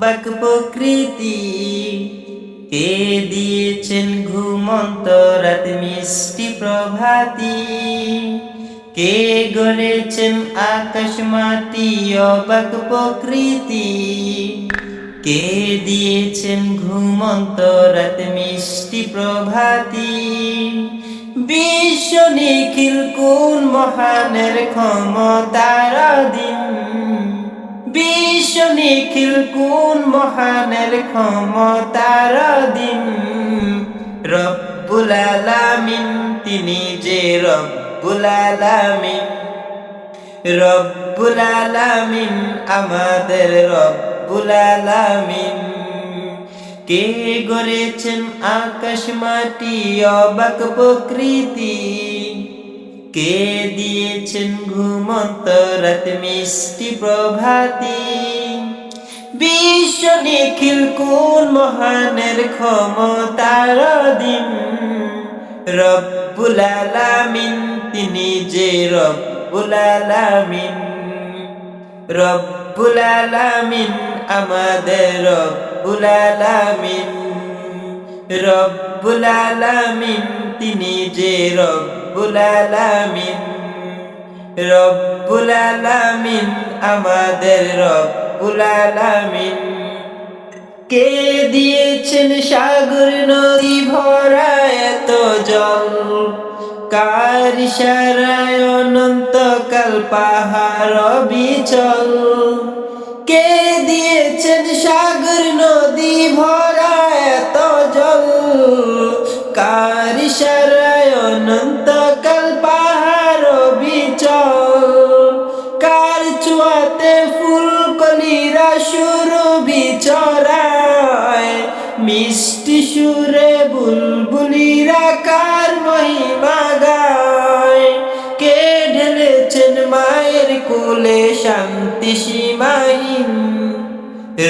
বাক প্রকৃতি। কে দিয়েছেন ঘুমন্ত রাত মিষ্টি প্রভাতি? কে গড়েছেন আকাশ মাটি অবাক প্রকৃতি? কে দিয়েছেন ঘুমন্ত রাত মিষ্টি প্রভাতি? বিশ্ব নিখিল কোন মহানের ক্ষমতার নিখিল কোন মহানের ক্ষমতার দিন। রব্বুল তিনি যে রব্বুল আলামিন, আমাদের রব্বুল আলামিন। কে গড়েছেন আকাশ মাটি, অবাক প্রকৃতি? কে দিয়েছেন ঘুমন্ত রাত, মিষ্টি প্রভাতি? বিশ্ব নিখিল কোন মহানের ক্ষমতার দিন রব্বুল আলামিন, তিনি যে রব্বুল আলামিন। রব্বুল আলামিন আমাদের রব্বুল আলামিন। রব্বুল আলামিন, তিনি যে রব্বুল আলামিন। রব্বুল আলামিন আমাদের রব্বুল আলামিন। কে দিয়েছেন সাগর নদী ভরা এত জল? কার ইশারায় অনন্তকাল পাহাড় বিচল কে দিয়েছেন সাগর নদী ভরা মিষ্টি সুরে বুলবুলিরা কার মহিমা গায় কে ঢেলেছেন মায়ের কোলে শান্তি সীমাহীন?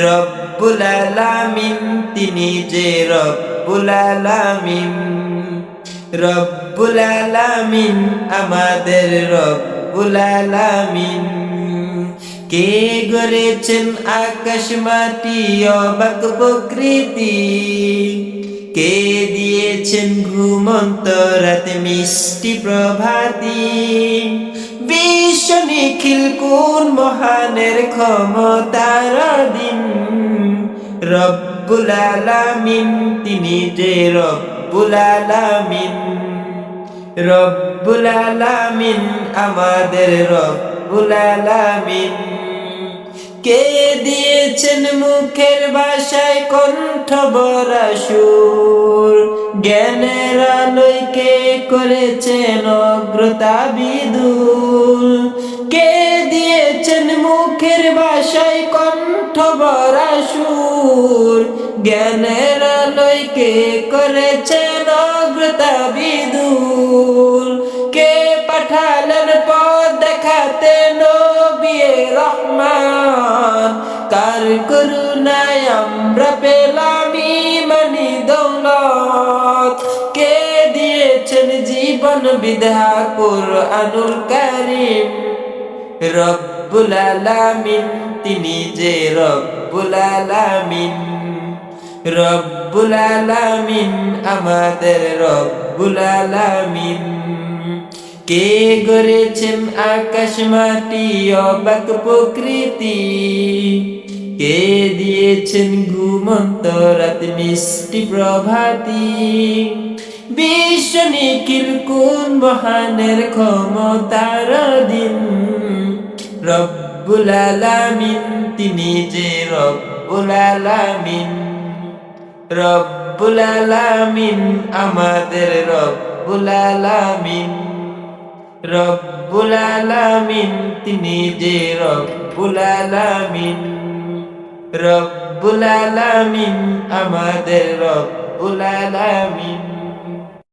রব্বুল আলামিন, তিনি যে রব্বুল আলামিন। রব্বুল আলামিন, আমাদের রব্বুল আলামিন। কে গড়েছেন আকাশ মাটি অবাক প্রকৃতি? কে দিয়েছেন ঘুমন্ত রাত মিষ্টি প্রভাতি? বিশ্ব নিখিল কোন মহানের ক্ষমতার দিন রব্বুল আলামিন, তিনি যে রব্বুল আলামিন। রব্বুল আলামিন, আমাদের রব্বুল আলামিন। কে দিয়েছেন মুখের ভাষায় কণ্ঠ বরা সুর? জ্ঞানের আলোয় কে করেছেন অগ্রতা বিদুল কে দিয়েছেন মুখের ভাষায় কণ্ঠ বরা সুর? জ্ঞানের আলোয় কে করেছেন অগ্রতা বিদুল কার করুণায় আমরা পেলাম ইমানি দৌলত। কে দিয়েছেন জীবন বিধা? কোরআনুল কারিম। রব্বুল তিনি যে রব্বুল আলামিন। রব্বুল আলামিন আমাদের রব্বুল আলামিন। কে গড়েছেন আকাশ মাটি, অবাক প্রকৃতি। কে দিয়েছেন ঘুমন্ত রাত মিষ্টি প্রভাতি? বিশ্ব নিখিল কোন মহানের ক্ষমতার দিন রব্বুল আলামিন, তিনি যে রব্বুল আলামিন। রব্বুল আলামিন, আমাদের রব্বুল আলামিন। রব্বুল আলামিন, তিনি যে রব্বুল আলামিন। রব্বুল আলামিন আমাদের রব্বুল আলামিন।